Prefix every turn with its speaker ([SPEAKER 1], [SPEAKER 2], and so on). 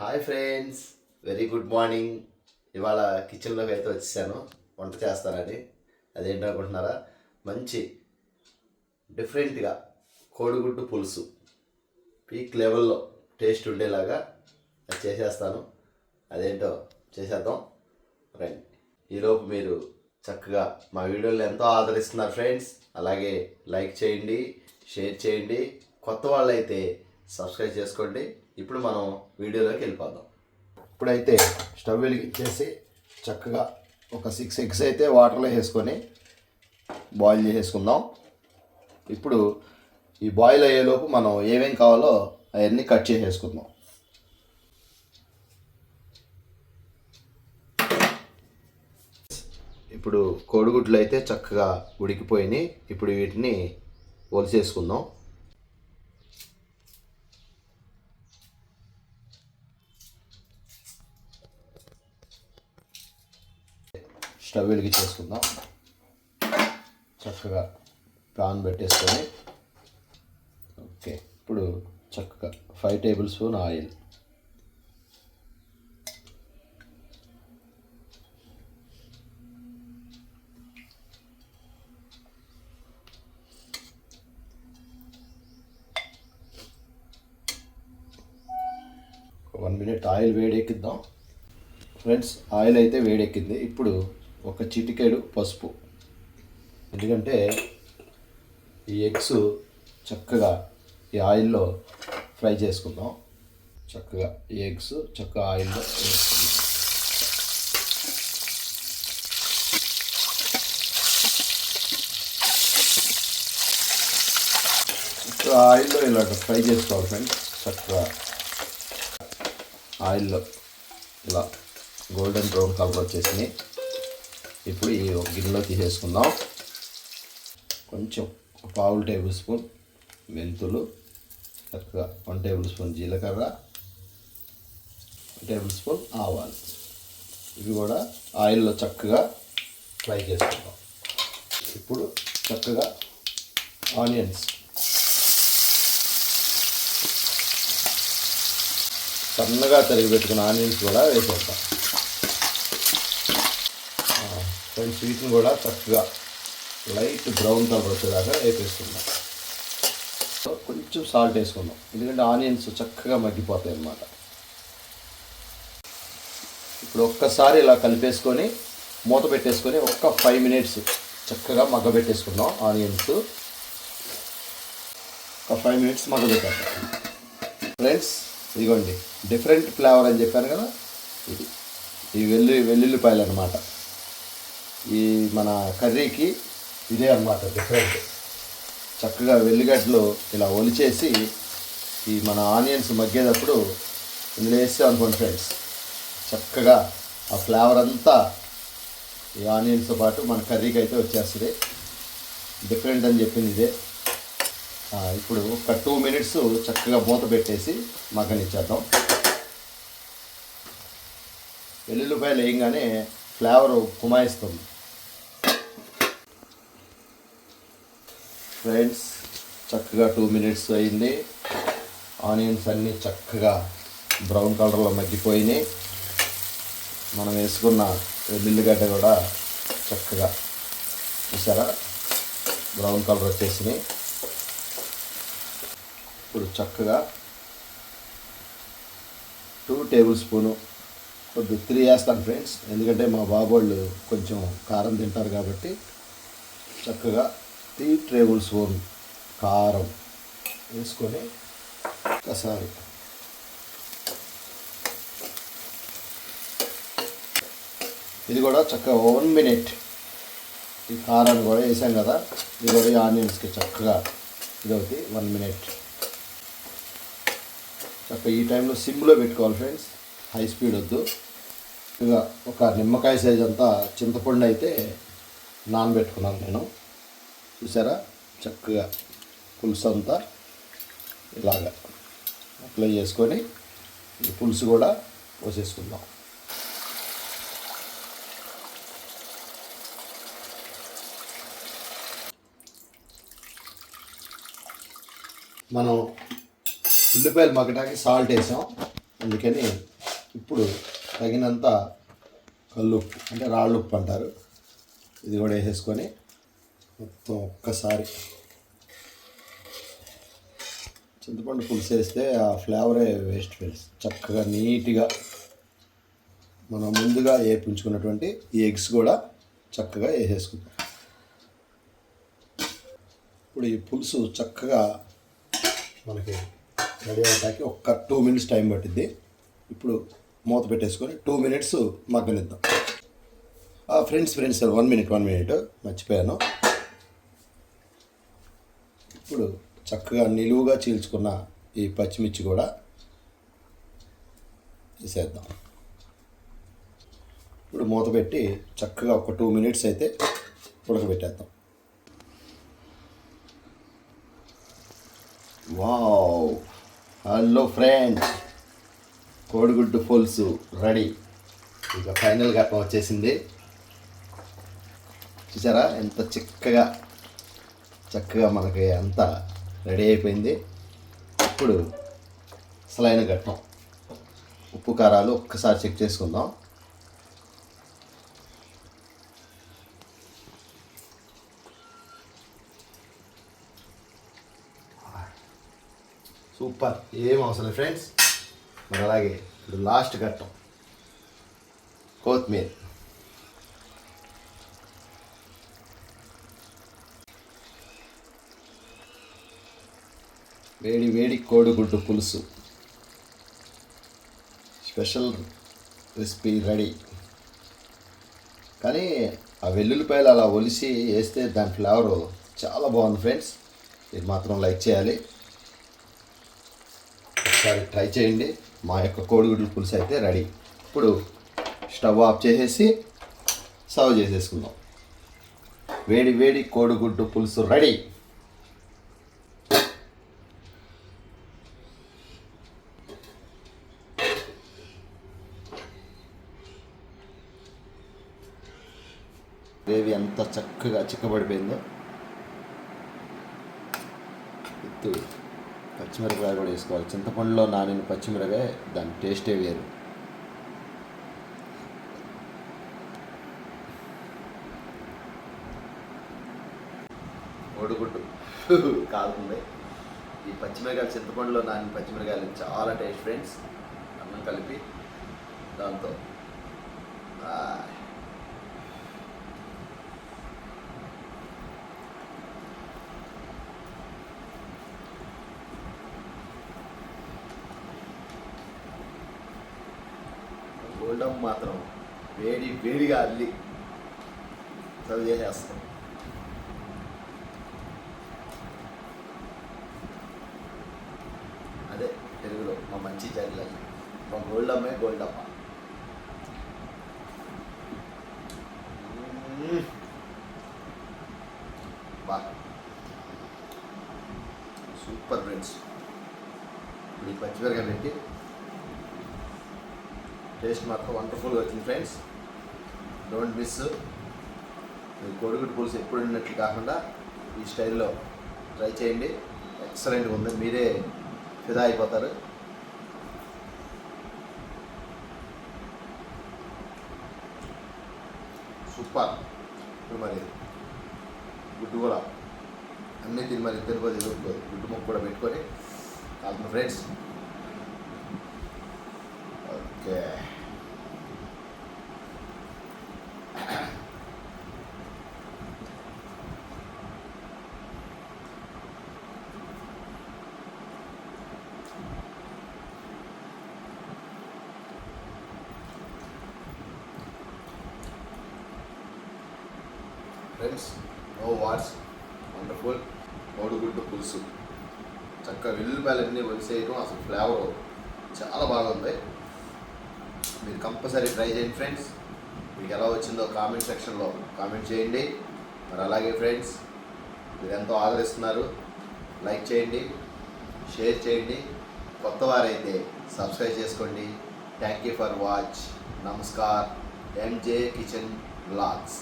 [SPEAKER 1] Hi friends very good morning. ఇవాళ కిచెన్లోకి అయితే వచ్చేసాను. వంట చేస్తానని అదేంటో అనుకుంటున్నారా? మంచి డిఫరెంట్గా కోడిగుడ్డు పులుసు. పీక్ లెవెల్లో టేస్ట్ ఉండేలాగా అది చేసేస్తాను. అదేంటో చేసేద్దాం. రండి. ఈలోపు మీరు చక్కగా మా వీడియోలు ఎంతో ఆదరిస్తున్నారు ఫ్రెండ్స్. అలాగే లైక్ చేయండి షేర్ చేయండి. కొత్త వాళ్ళైతే సబ్స్క్రైబ్ చేసుకోండి. ఇప్పుడు మనం వీడియోలోకి వెళ్ళిపోదాం. ఇప్పుడైతే స్టవ్ వెలిగించేసి చక్కగా ఒక సిక్స్ ఎగ్స్ అయితే వాటర్లో వేసుకొని బాయిల్ చేసేసుకుందాం. ఇప్పుడు ఈ బాయిల్ అయ్యేలోపు మనం ఏమేం కావాలో అవన్నీ కట్ చేసేసుకుందాం. ఇప్పుడు కోడిగుడ్లు అయితే చక్కగా ఉడికిపోయినాయి. ఇప్పుడు వీటిని ఒలిసేసుకుందాం. స్టవ్ వెలిగించేసుకుందాం చక్కగా పాన్ పెట్టేసుకొని. ఓకే ఇప్పుడు చక్కగా five tablespoon oil. One minute oil వేడెక్కిద్దాం. Friends oil అయితే వేడెక్కింది. ఇప్పుడు ఒక చిటికెడు పసుపు. ఎందుకంటే ఈ ఎగ్స్ చక్కగా ఈ ఆయిల్లో ఫ్రై చేసుకుందాం. చక్కగా ఈ ఎగ్స్ చక్కగా ఆయిల్లో వేసుకుందాం ఇప్పుడు ఆయిల్లో ఇలా ఫ్రై చేసుకోవాలి ఫ్రెండ్స్. చక్కగా ఆయిల్లో ఇలా గోల్డెన్ బ్రౌన్ కలర్ వచ్చేసినాయి ఇప్పుడు ఈ ఒక గిన్నెలో తీసేసుకుందాం. కొంచెం పావు టేబుల్ స్పూన్ మెంతులు చక్కగా వన్ టేబుల్ స్పూన్ జీలకర్ర వన్ టేబుల్ స్పూన్ ఆవాలు. ఇవి కూడా ఆయిల్లో చక్కగా ఫ్రై చేసుకుందాం. ఇప్పుడు చక్కగా ఆనియన్స్. సన్నగా తరిగి పెట్టుకున్న ఆనియన్స్ కూడా వేసేద్దాం. అండ్ స్వీట్ని కూడా చక్కగా లైట్ బ్రౌన్ కలర్ వచ్చేదాకా వేపేసుకుందాం. సో కొంచెం సాల్ట్ వేసుకుందాం. ఎందుకంటే ఆనియన్స్ చక్కగా మగ్గిపోతాయి అన్నమాట. ఇప్పుడు ఒక్కసారి ఇలా కలిపేసుకొని మూత పెట్టేసుకొని ఒక్క ఫైవ్ మినిట్స్ చక్కగా మగ్గ పెట్టేసుకుందాం ఆనియన్స్ ఒక ఫైవ్ మినిట్స్ మగ్గ పెట్టేద్దాం ఫ్రెండ్స్ ఇదిగోండి డిఫరెంట్ ఫ్లేవర్ అని చెప్పాను కదా? ఇది. ఈ వెల్లు వెల్లుల్లిపాయలు అనమాట ఈ మన కర్రీకి ఇదే అనమాట డిఫరెంట్ చక్కగా వెల్లిగడ్డలు ఇలా ఒలిచేసి ఈ మన ఆనియన్స్ మగ్గేటప్పుడు ఇందులో వేస్తే అనుకోండి ఫ్రెండ్స్ చక్కగా ఆ ఫ్లేవర్ అంతా ఈ ఆనియన్స్తో పాటు మన కర్రీకి అయితే వచ్చేస్తుంది. డిఫరెంట్ అని చెప్పింది ఇదే. ఇప్పుడు ఒక టూ మినిట్స్ చక్కగా మూత పెట్టేసి మగ్గనిచ్చేద్దాం. వెల్లుల్లిపాయలు వేయంగానే ఫ్లేవర్ కుమాయిస్తుంది. ఫ్రెండ్స్ చక్కగా టూ మినిట్స్ అయింది. ఆనియన్స్ అన్నీ చక్కగా బ్రౌన్ కలర్లో మగ్గిపోయినాయి. మనం వేసుకున్న వెల్లుల్లిగడ్డ కూడా చక్కగా చూసారా? బ్రౌన్ కలర్ వచ్చేసినాయి. ఇప్పుడు చక్కగా టూ టేబుల్ స్పూను కొద్ది త్రీ వేస్తాను ఫ్రెండ్స్. ఎందుకంటే మా బాబోళ్ళు కొంచెం కారం తింటారు కాబట్టి చక్కగా త్రీ టేబుల్ స్పూన్ కారం వేసుకొని ఒకసారి ఇది కూడా చక్కగా వన్ మినిట్. ఈ కారాన్ని కూడా వేసాం కదా ఇది కూడా ఈ ఆనియన్స్కి చక్కగా ఇది ఒకటి వన్ మినిట్. చక్కగా ఈ టైంలో సిమ్లో పెట్టుకోవాలి ఫ్రెండ్స్ హై స్పీడ్ వద్దు. ఇక ఒక నిమ్మకాయ సైజ్ అంతా చింతపండు అయితే నానబెట్టుకున్నాను నేను. చూసారా? చక్కగా పులుసు అంతా ఇలాగా అప్లై చేసుకొని ఈ పులుసు కూడా పోసేసుకుందాం. మనం ఉల్లిపాయలు మగ్గటానికి సాల్ట్ వేసాం.
[SPEAKER 2] అందుకని ఇప్పుడు తగినంత కల్లుప్పు అంటే రాళ్ళు ఉప్పు అంటారు. ఇది కూడా వేసేసుకొని మొత్తం ఒక్కసారి. చింతపండు పులుసు వేస్తే ఆ ఫ్లేవరే వేస్ట్ ఫీల్స్ చక్కగా నీట్గా మనం ముందుగా వేపించుకున్నటువంటి ఈ ఎగ్స్ కూడా చక్కగా వేసేసుకుంటాం. ఇప్పుడు ఈ పులుసు చక్కగా మనకి రెడీ అవడానికి ఒక్క టూ మినిట్స్ టైం పట్టింది ఇప్పుడు మూత పెట్టేసుకొని two minutes మగ్గనిద్దాం. Friends friends sir one minute one minute. మర్చిపోయాను. ఇప్పుడు చక్కగా నిలువుగా చీల్చుకున్న ఈ పచ్చిమిర్చి కూడా వేసేద్దాం. ఇప్పుడు మూత పెట్టి చక్కగా ఒక టూ మినిట్స్ అయితే ఉడకబెట్టేద్దాం.
[SPEAKER 1] వావ్! Hello friends! కోడిగుడ్డు పులుసు రెడీ. ఇక ఫైనల్ ఘట్టం వచ్చేసింది. చూసారా? ఎంత చిక్కగా చక్కగా మనకి అంతా రెడీ అయిపోయింది. ఇప్పుడు అసలైన ఘట్టం ఉప్పు కారాలు ఒక్కసారి చెక్ చేసుకుందాం. సూపర్. ఏం అవసరం ఫ్రెండ్స్. మరి అలాగే ఇప్పుడు లాస్ట్ ఘట్టం కొత్తిమీర. వేడి వేడి కోడిగుడ్డు పులుసు. Special recipe ready. కానీ ఆ వెల్లుల్లిపాయలు అలా ఒలిసి వేస్తే దాని ఫ్లేవర్ చాలా బాగుంది ఫ్రెండ్స్. ఇది మాత్రం లైక్ చేయాలి. ఒకసారి ట్రై చేయండి. మా యొక్క కోడిగుడ్డు పులుసు అయితే రెడీ. ఇప్పుడు స్టవ్ ఆఫ్ చేసేసి సర్వ్ చేసేసుకుందాం. వేడి వేడి కోడిగుడ్డు పులుసు రెడీ గ్రేవీ ఎంత చక్కగా చిక్కబడిపోయిందో. ఎత్తు పచ్చిమిరపకాయ కూడా వేసుకోవాలి. చింతపండులో నానిన పచ్చిమిరపకాయ దాని టేస్టే వేరు. ఒడుగుడ్డు కాలుతుంది ఈ పచ్చిమిరకాయలు చింతపండులో నానిన పచ్చిమిరకాయలు చాలా టేస్ట్ ఫ్రెండ్స్. అన్నం కలిపి దాంతో. ఆ, గోల్డమ్ మాత్రం వేడి వేడిగా అల్లి చదువు చేసేస్తాం. అదే తెలుగులో మా మంచి చర్యలు. మా గోల్డమ్మే గోల్డమ్మ. బా. Super friends. ఇప్పుడు ఈ పచ్చిమిరకాయ పెట్టి టేస్ట్ మాత్రం వండర్ఫుల్గా వచ్చింది ఫ్రెండ్స్. Don't miss. మీరు కోడిగుడ్డు పులుసు ఎప్పుడు ఉన్నట్లు కాకుండా ఈ స్టైల్లో ట్రై చేయండి. ఎక్సలెంట్గా ఉంది. మీరే ఫిదా అయిపోతారు. సూపర్. ఇప్పుడు మరి గుడ్డు కూడా అన్నీ తిని మరి ఇద్దరు కూడా గుడ్డు ముక్క కూడా పెట్టుకొని కాదు friends. Okay. Friends no what's wonderful కోడిగుడ్డు పులుసు చక్కగా వెల్లుల్లిపాయలన్నీ వలిసేయడం అసలు ఫ్లేవర్ చాలా బాగుంది మీరు కంపల్సరీ ట్రై చేయండి ఫ్రెండ్స్ మీకు ఎలా వచ్చిందో కామెంట్ సెక్షన్లో కామెంట్ చేయండి. మరి అలాగే ఫ్రెండ్స్ మీరు ఎంతో ఆదరిస్తున్నారు. లైక్ చేయండి. షేర్ చేయండి. కొత్త వారైతే సబ్స్క్రైబ్ చేసుకోండి. థ్యాంక్ యూ ఫర్ వాచ్ నమస్కార్ ఎంజే కిచెన్ బ్లాగ్స్